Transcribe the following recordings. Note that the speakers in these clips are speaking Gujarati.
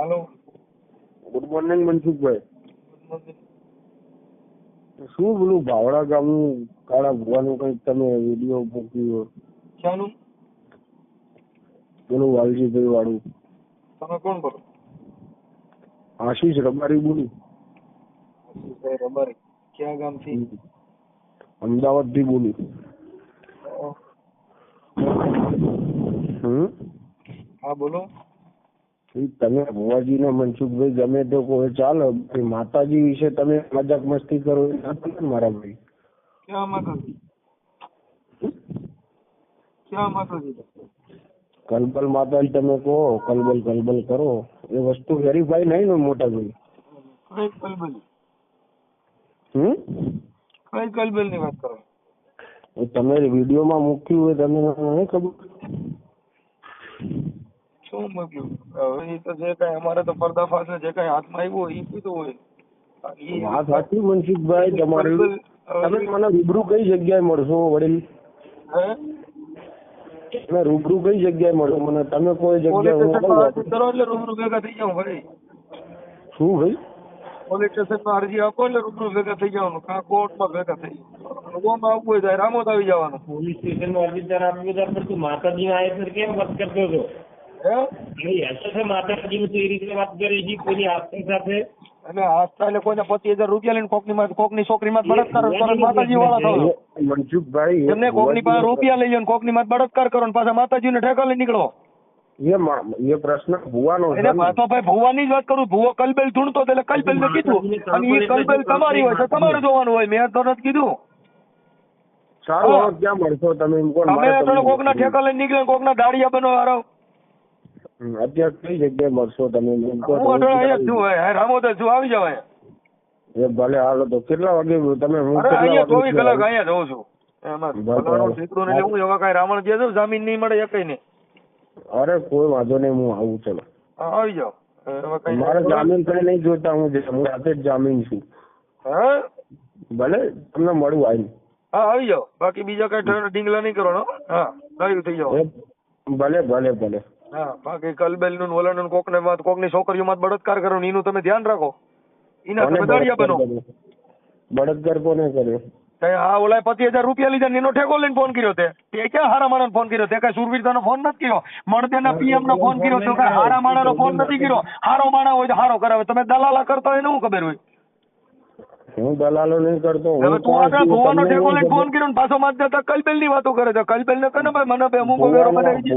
હાલો. Good morning Mansukhbhai. શું પેલું ભાવડા ગામનું કાળા ભુવાનું કંઈક તમે વીડિયો મૂક્યો શાનું પેલું વાલજીભાઈ વાળું. તમે કોણ બોલો? આશીષ રબારી બોલું. આશીષભાઈ રબારી. ક્યાં ગામથી અમદાવાદથી બોલું. હમ? હા બોલો. તમે ભુવાજી ને મનસુખભાઈ ગમે તો કોઈ ચાલો માતાજી વિશે તમે મજાક મસ્તી કરો મારા ભાઈ. ક્યાં માતાજી? ક્યાં માતાજી? કલબલ માતાજી તમે કહો કલબલ કલબલ કરો. એ વસ્તુ વેરીફાઈ નહીં ને મોટા ભાઈ. કઈ કલબલ? હમ? કઈ કલબલની વાત કરો? તમે તમે વિડીયોમાં મૂક્યું હોય તમને નહીં ખબર? શું મૂક્યું હવે એ તો જે કઈ અમારે તો પર્દાફાશ જે કઈ હાથમાં આવ્યું હોય એ કીધું હોય. વાત સાચી મનસુખભાઈ તમારી. તમે મને રૂબરૂ કઈ જગ્યાએ મળશો વડીલ? હે? તમે રૂબરૂ કઈ જગ્યાએ મળશો? મને તમે કોઈ જગ્યાએ. કરો એટલે રૂબરૂ ભેગા થઈ જાવ ભાઈ શું ભાઈ? પોલીસ સ્ટેશનમાં અરજી આપો એટલે રૂબરૂ ભેગા થઈ જવાનું. કાં કોર્ટમાં ભેગા થઈ ગોમાં આવવું હોય તો રામોદ આવી જવાનું. પોલીસ સ્ટેશનમાં અરજી જરા આપી ત્યારે માતાજી આયે કેમ વાત કરતો હતો? માતાજી તું એ રીતે વાત કરી છે કોઈની આસ્થા સાથે એટલે આસ્થા એટલે કોઈને પચીસ હજાર રૂપિયા લઈને કોકની માં કોકની છોકરી માં બળાત્કાર કરો ને માતાજી વાળા થયો મનસુખભાઈ એમને કોકની પાસે રૂપિયા લઈ લો કોકની માં બળાત્કાર કરો ને પાછા માતાજીને ઠેકા લઈ નીકળો. એ પ્રશ્ન ભુવાનો છે એને ભાઈ ભુવાની જ વાત કરું. ભુવો કલબેલ ધૂણતો એટલે કલબેલ ને કીધું. અને એ કલબેલ તમારી હોય તો તમારે જોવાનું હોય. મેં તો નથી કીધું. સારું ક્યાં મળશો તમે કોક ને, તો ઠેકા લઈને નીકળે કોક ના દાડિયા બનો હારો. અત્યારે કઈ જગ્યાએ મળશો તમે? રામોદર છું આવી જાવ અહીંયા. એ ભલે હાલો તો કેટલા વાગે તમે હું અહીંયા ચોવીસ કલાક અહીંયા જઉં છું. અરે કોઈ વાંધો નહીં હું આવું ચલો. આવી જાઓ. મારે જામીન કઈ નહીં જોતા હું હું રાતે જ જામીન છું. હા? ભલે તમને મળું આવીને. હા આવી જાઓ. બાકી બીજા કઈ ઢીંગલા નહીં કરવાનો હા. થઈ જાઓ. ભલે ભલે ભલે. હા બાકી કલબેલનું ઓલાનું ને કોકની કોકની છોકરીઓ માં બળાત્કાર કરો ને એનું તમે ધ્યાન રાખો. એના તમે દાડિયા બનો. બળાત્કાર કોને કર્યો? હા ઓલા પચીસ હજાર રૂપિયા લીધા એનો ઠેકો લઈને ફોન કર્યો તે. તે ક્યાં હારા માણસ ફોન કર્યો? તે કઈ સુરવીરતા નો ફોન નથી કર્યો? મળદેના પીએમ નો ફોન કર્યો તો કઈ હારા માણસનો ફોન નથી કર્યો? હારો માણા હોય તો હારો કરાવે. તમે દલાલા કરતા હોય એને હું ખબર હોય? હું દલાલો નહીં કરતો હવે તું આગળ? ભુવાનો ઠેકો લઈને ફોન કર્યો ને પાછો માર જતા કલબેલની વાતો કરે છે. કલબેલ ને કને ભાઈ મને બે અમુક વેરો બનાવી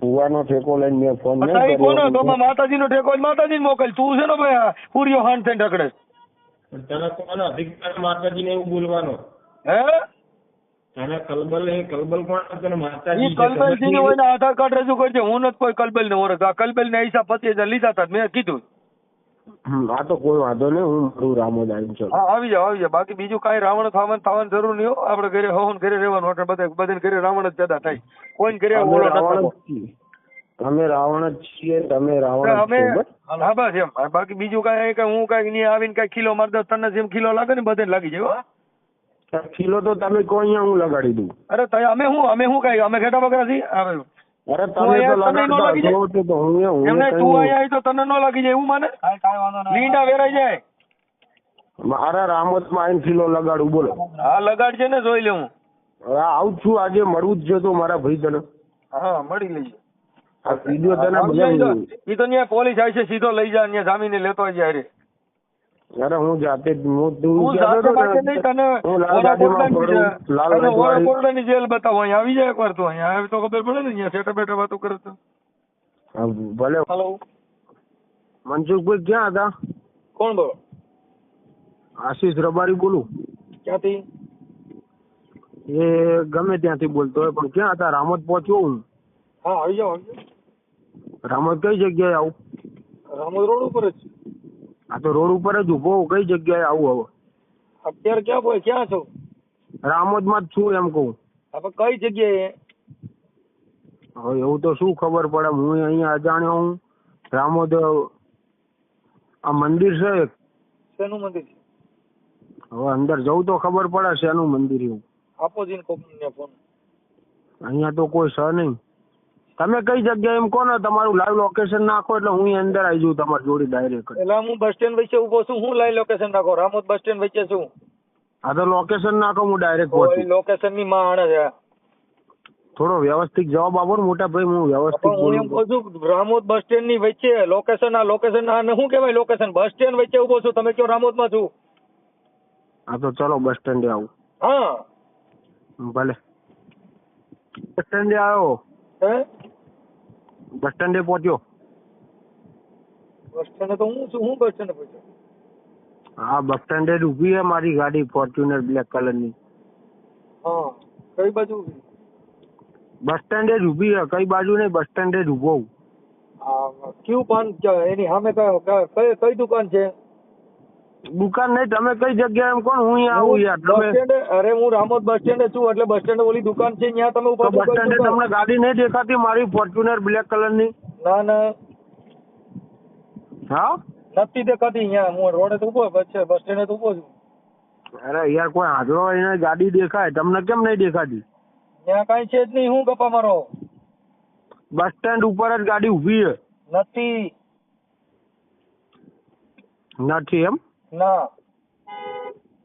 ભુવાના ઠેકો લઈને મેં ફોન નહીં બતાવી કોનો? તો માતાજી નો ઠેકો માતાજી માતાજી મોકલ. તું છે ને ભાઈ પૂરીઓ હાન થઈને ઢકડે પણ તને કોનો અધિકાર માતાજીને એવું બોલવાનો? હે? તને કલબલ એ કલબલ કોણ તને માતાજી ઈ. કલબેલ હોય ને આધાર કાર્ડ રજૂ કરજે. હું નથી કોઈ કલબલ ને ઓળખ. આ કલબલ ને હિસાબ પચીસ હજાર લીધા હતા મેં કીધું. આ તો કોઈ વાંધો નહીં હું મારું રામોદ આવીને છું હા આવી જાવ આવી જાવ બાકી બીજું કાંઈ રાવણ થવાનું થવાની જરૂર નહીં આપડે આપણે ઘરે હોવું ઘરે રહેવાનું. એટલે બધા બધાને ઘરે રાવણ જ પેદા થાય. કોઈ ઘરે અમે ઓળો રાવણ નથી જ છીએ. અમે રાવણ જ છીએ તમે રાવણ અમે. હા બસ એમ. બાકી બીજું કાંઈ કાંઈ હું કઈ નહીં આવીને કાંઈ ખીલો મારી દઉં તને જેમ ખીલો લાગે ને બધે લાગી જાય ખીલો તો તમે કોઈ અહીંયા હું લગાડી દઉં. અરે તય અમે હું અમે શું કાંઈ અમે ઘેટા વગર છીએ આવે અરે તમે તો તને નો લાગી તો હું હું એમને તું અહીંયા તો તને ન લાગી જાય એવું માને? લીંડા વેરાઈ જાય. મારા રામોદમાં આવીને કિલો લગાડું બોલો. હા લગાડજે ને જોઈ લે હું હવે આવું છું આજે મળવું જ જોતો તો મારા ભાઈ તને હા મળી લઈએ આ વીડિયો તને બધા ઈ તો ત્યાં પોલીસ આવી છે સીધો લઈ જા ત્યાં જામીને લેતો જાય રે અરે હું જાતે હું તું તને છે. જેલ બતાવો અહીંયા આવી જાય એકવાર તું અહીંયા આવી તો ખબર પડે ને અહીંયા સેટા બેઠા વાતો કરે તો. ભલે. હેલો. મનસુખભાઈ ક્યાં હતા? કોણ બોલો? આશીષ રબારી બોલું. ક્યાંથી? એ ગમે ત્યાંથી બોલતો હોય પણ ક્યાં હતા? રામત પહોંચ્યો હું. હા આવી જાઓ રામોદ કઈ જગ્યાએ આવું? રામત રોડ ઉપર જ. આ તો રોડ ઉપર જ ઊભો કઈ જગ્યાએ આવું હવે? અત્યારે ક્યાં બોય ક્યાં છો? રામોદમાં જ છું એમ કહું. આપણે કઈ જગ્યાએ હવે એવું તો શું ખબર પડે? હું અહીંયા અજાણ્યો હું. રામોદ આ મંદિર છે એક. શેનું મંદિર? હવે અંદર જવું તો ખબર પડે શેનું મંદિર એવું. આપો જીને કોક ને ફોન. અહીંયા તો કોઈ છે નહીં. તમે કઈ જગ્યાએ એમ કોને તમારું લાઈવ લોકેશન નાખો એટલે હું અંદર આવી જઉં તમારી જોડે ડાયરેક્ટ એટલે હું બસ સ્ટેન્ડ વચ્ચે ઊભો છું હું લાઈવ લોકેશન નાખો રામોદ બસ સ્ટેન્ડ વચ્ચે છું. હા તો લોકેશન નાખો હું ડાયરેક્ટ પહોંચું. લોકેશનની માં આણે છે. થોડો વ્યવસ્થિત જવાબ આપો ને મોટા ભાઈ હું વ્યવસ્થિત હું એમ કહું છું રામોદ બસ સ્ટેન્ડની વચ્ચે લોકેશન આ લોકેશન આ શું કહેવાય લોકેશન બસ સ્ટેન્ડ વચ્ચે ઊભો છું તમે કયો રામોદમાં છું? હા તો ચલો બસ સ્ટેન્ડે આવું. હા. ભલે. બસ સ્ટેન્ડે આવ્યો બસ સ્ટેન્ડે પહોંચ્યો. બસ સ્ટેન્ડ તો હું હું બસ સ્ટેન્ડ પહોંચ્યો? હા બસ સ્ટેન્ડે જ ઊભી છે મારી ગાડી ફોર્ચ્યુનર બ્લેક કલરની હા કઈ બાજુ ઊભી? બસ સ્ટેન્ડે જ ઊભી છે કઈ બાજુ નહીં બસ સ્ટેન્ડે જ ઊભો હું. કયું પાન એની સામે કઈ કઈ દુકાન છે? દુકાન નહીં તમે કઈ જગ્યાએ એમ કોણ હું આવું યાર. બસ તમે સ્ટેન્ડે અરે હું રામોદ બસ સ્ટેન્ડે છું એટલે બસ સ્ટેન્ડ ઓલી દુકાન છે ત્યાં તમે તો ઊભા બસ સ્ટેન્ડે છો તમને ગાડી નહીં દેખાતી મારી ફોર્ચ્યુનર બ્લેક કલરની? ના ના. હા? નથી દેખાતી અહીંયા હું રોડે તો ઊભો બસ બસ સ્ટેન્ડે તો ઊભો છું. અરે યાર કોઈ હાજરો એને ગાડી દેખાય તમને કેમ નહીં દેખાતી? ત્યાં કાંઈ છે જ નહીં હું ગપ્પા મારો? બસ સ્ટેન્ડ ઉપર જ ગાડી ઊભી છે. નથી. નથી એમ? ના.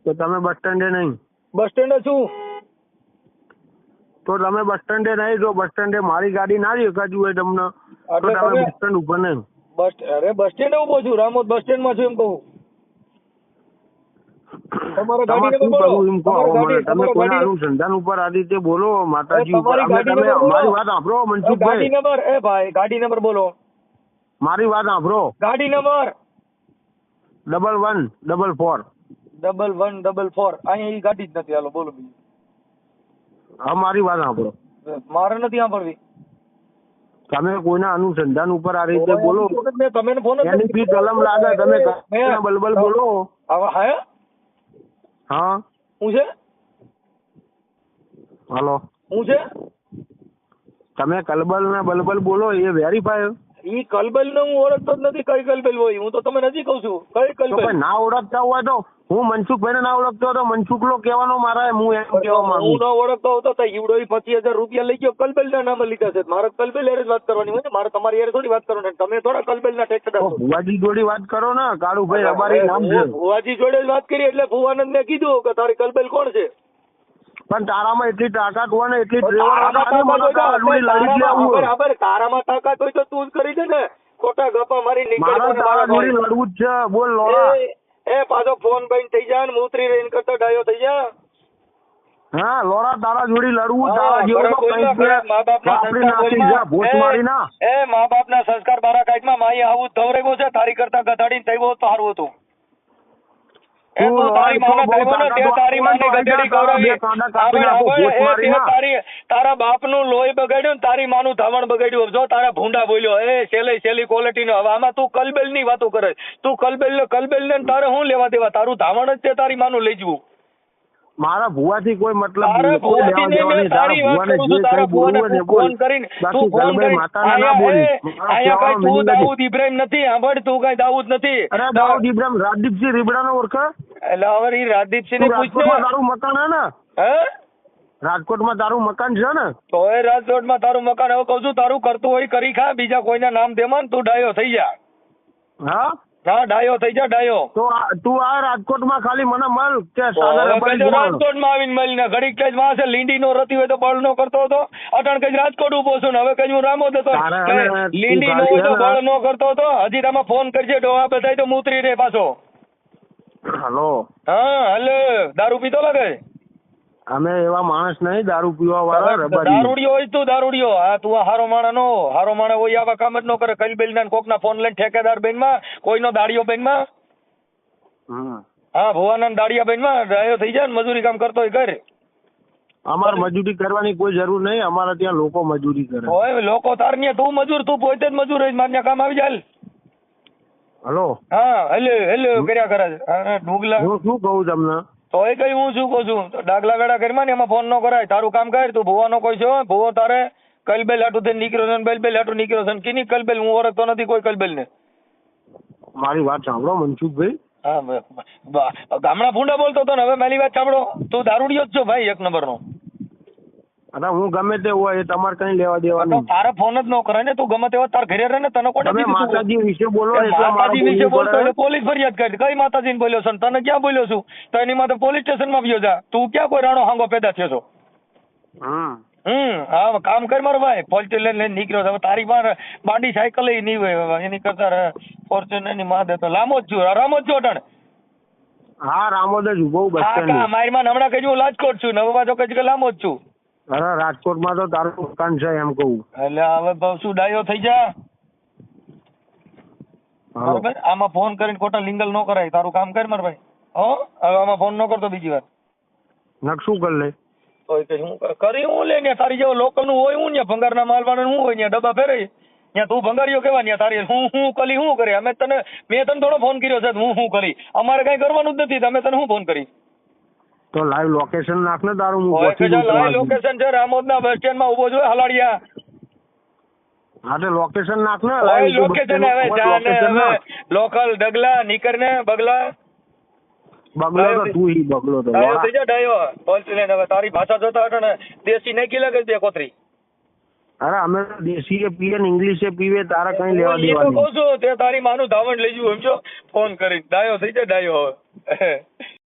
તો તમે બસ સ્ટેન્ડે નહીં? બસ સ્ટેન્ડે છું. તો તમે બસ સ્ટેન્ડે નહીં જો બસ સ્ટેન્ડે મારી ગાડી ના દેખાતી હોય તમને. તો તમે બસ સ્ટેન્ડ ઉપર નહીં. બસ અરે બસ સ્ટેન્ડે ઊભો છું રામોદ બસ સ્ટેન્ડમાં છું એમ કહું. તમારે ગાડી નંબર બોલો. એમ કહો મને? તમે તમારે અનુસંધાન ઉપર આ બોલો માતાજી ઉપર. અમે ગાડી તમે. મારી વાત સાંભળો ગાડી નંબર એ ભાઈ ગાડી નંબર બોલો. મારી વાત સાંભળો. ગાડી number. Double one double four double one double four અહીંયા ઈ ગાડી જ નથી. હાલો બોલો બીજું. હા મારી વાત સાંભળો. મારે નથી સાંભળવી. તમે કોઈના અનુસંધાન ઉપર આ રીતે બોલો. તમે ફોન એની ફી કલમ લાગે તમે બલબલ બોલો. હા? હા. હું છે? હાલો. હું છે? તમે કલબલ ને બલબલ બોલો એ વેરીફાય. ઈ કલબલ ને હું ઓળખતો જ નથી કઈ કલબલ હોય હું તો તમે નથી કહું છું કઈ કલબલ? ના ઓળખતા હોય તો હું મનસુખભાઈ ના ઓળખતો હતો મનસુખ લો કહેવાનો મારા હું એમ કહેવા હું માંગુ ન ઓળખતો હતો તો ઈવડો પચીસ હજાર રૂપિયા લઈ ગયો કલબેલ ના નામે લીધા છે. મારે કલબેલ જ વાત કરવાની હોય ને મારે તમારી હારે થોડી વાત કરવાની તમે થોડા કલબેલ ના ટેક્ટર તો ભુવાજી જોડે વાત કરો ને કાળુભાઈ અમારી નામ છે. ભુવાજી જોડે વાત કરી એટલે ભુવાનંદ ને કીધું કે તારી કલબેલ કોણ છે? પણ તારામાં એટલી તાકાત હોય ને એટલી તારામાં તાકાત હોય તો લડી લેવું બરાબર, તારામાં તાકાત હોય તો તું જ કરી દે ને. ખોટા ગપ્પા મારી નીકળી લડવું જ છે. બોલ લોડા એ પાછો ફોન બંધ થઈ જાય ને ઉતરી રહીને કરતો ડાયો થઈ જાય હા લોડા તારા જોડી લડવું તારા જેવો તો ખરા બોલ કંઈક ના, મા બાપના સંસ્કાર જા ના. ભોસ એ, મારી ના એ મા બાપના સંસ્કાર મારા કાંઈકમાં માઈ આવું ધવરેગો છે તારી કરતા ગધાડીને થયો હોત તો સારું હતું. તારી ને બાપ ના. લોહી બગાડ્યું તારી માનું ધાવણ બગાડ્યું જો તારા ભૂંડા બોલ્યો એ સેલી સેલી ક્વોલિટીનો હવે આમાં તું કલબેલની વાતો કરે તું કલબેલ કલબેલ ને તારે શું લેવા દેવા તારું ધાવણ જ છે તારી માનું લઈ જવું મારા ભુવાથી કોઈ મતલબ નહીં. તારા વાત ભુવાને કરું છું, તારા ને. ફોન કરીને તું ફોન કલભાઈ માતાને ના બોલી. કઈ તું. દાઉદ ઇબ્રાહિમ નથી સાંભળ તું કઈ દાઉદ નથી અરે દાઉદ ઇબ્રાહિમ રાજદીપસિંહ રીબડાનો ઓળખે એટલે હવે એ રાજદીપસિંહ ને પૂછ તારું મકાન હે ને? હે? રાજકોટમાં તારું મકાન છે ને? તો એ રાજકોટમાં તારું મકાન હવે કહું છું તારું કરતું હોય કરી ખા બીજા કોઈના નામ દેમાં તું ડાયો થઈ જા. હા? હા ડાયો થઈ જા ડાયો. તો તું આ રાજકોટમાં ખાલી મને મળ કે સાગર. રાજકોટમાં આવીને મળીને ઘડીક કઈ વાંસે લીંડી નો રતી હોય તો બળ નો કરતો હતો અટણ કઈ રાજકોટ ઊભો છું ને હવે કઈ હું રામોદ હતો લીંડી નો હોય તો બળ નો? કરતો હતો હજી તમે ફોન કરજે ડોહા બધાય તો મૂતરી રે પાછો. હલો. હા હલે. દારૂ પીતો લાગે? અમે એવા માણસ નહીં દારૂ પીવા વાળા રબારી. દારૂડિયો હોય તું દારૂડિયો. હા તું હારો માણા નો હારો માણા હોય આવા કામ જ નો કરે. કઈ બેલ ના કોક ના ફોન લઈને ઠેકેદાર બેનમાં કોઈનો દાડીઓ બેનમાં. હા ભુવાનંદ દાડિયા બેનમાં રહ્યો થઈ જાય ને મજૂરી કામ કરતો હોય ઘર. અમારે મજૂરી કરવાની કોઈ જરૂર નહીં અમારા ત્યાં લોકો મજૂરી કરે. હોય લોકો તાર તું મજૂર તું પોતે જ મજૂર હોય મારે ન્યા કામ આવી જાય. હલો. હા હેલો હેલો કર્યા કરે છે. ડુગલા. હું શું કહું તમને? તો એ કઈ હું શું કહું છું? તો ડાગલા ગાડા કરી ને એમાં ફોન ન કરાય. તારું કામ કર તું ભુવાનો કોઈ છે? ભુવો તારે કલબેલ હાટું થઈને નીકળ્યો છે ને બેલ બેલ હાટું નીકળ્યો છે કીની કલબેલ? હું ઓળખતો નથી કોઈ કલબેલ ને મારી વાત સાંભળો મનસુખભાઈ. હા ગામડા ફૂંડા બોલતો હતો ને હવે મારી વાત સાંભળો. તું દારૂડિયો જ છો ભાઈ એક નંબર નો અરે હું ગમે તે હોય એ તમારે કઈ લેવા દેવા તારે ફોન જ ન કરે ને તું ગમે તેવા તાર ઘરે રહે ને તને કોને તમે માતાજી વિશે બોલો એ માતાજી વિશે બોલતો એટલે પોલીસ ફરિયાદ કરી કઈ માતાજીને બોલ્યો છે તને ક્યાં બોલ્યો છું? તો એની માટે પોલીસ સ્ટેશનમાં ગયો જા. તું ક્યાં કોઈ રાણો હાંગો પેદા થયો છો? હમ. હમ હા કામ કર મારો ભાઈ. ફોર્ચ્યુનર લઈને નીકળ્યો હવે તારી પાસે બાંડી સાયકલ નહીં હોય. એની કરતા ફોર્ચ્યુનરની માં દેતો લાંબો જ છું. રામો જ છું અટણ? હા રામોદ જ ઊભો બસ હા કા મારી માં હમણાં કહેજો હું રાજકોટ છું. નવો બાજુ કહેજો કે લાંબો જ છું. અરે રાજકોટમાં તો તારું દુકાન છે એમ કહું. એટલે હવે શું ડાયો થઈ જા. બરોબર? આમાં ફોન કરીને ખોટા લિંગલ ન કરાય. તારું કામ કર માર ભાઈ. હો? હવે આમાં ફોન ન કરતો બીજી વાર. નકશું કર લે? કરી હું લે ને તારી જેવો લોકલનું હોય હું ને ભંગારના માલવાળા હું હોય ને ડબ્બા ફેરે ત્યાં તું ભંગારીઓ કેવા ને તારી? હું હું કલી હું કરે? અમે તને મેં તને થોડો ફોન કર્યો છે હું હું કરી. અમારે કઈ કરવાનું જ નથી. તમે તને હું ફોન કરી? તો લાઈવ લોકેશન નાખ ને તારું હું કે જો લાઈવ લોકેશન છે રામોદના બસ સ્ટેન્ડમાં ઊભો છું હલાડિયા. હા લોકેશન નાખ ને બસ લોકેશન હવે ઉપર જા ને location હવે લોકલ ડગલા નીકર ને બગલા. બગલો તો તું હી બગલો તો ડાયો. થઈ જા ડાયો બોલતી ને હવે તારી ભાષા જોતા હતો ને. દેશી નાખી લાગે દે કોતરી અરે અમે તો એ પીએ ને ઇંગ્લિશે પીવે તારા કઈ લેવા હું ઈ તો કહું છું તે તારી માનું ધાવણ લઈ જવું સમજો? ફોન કરી ડાયો થઈ જાય ડાયો હવે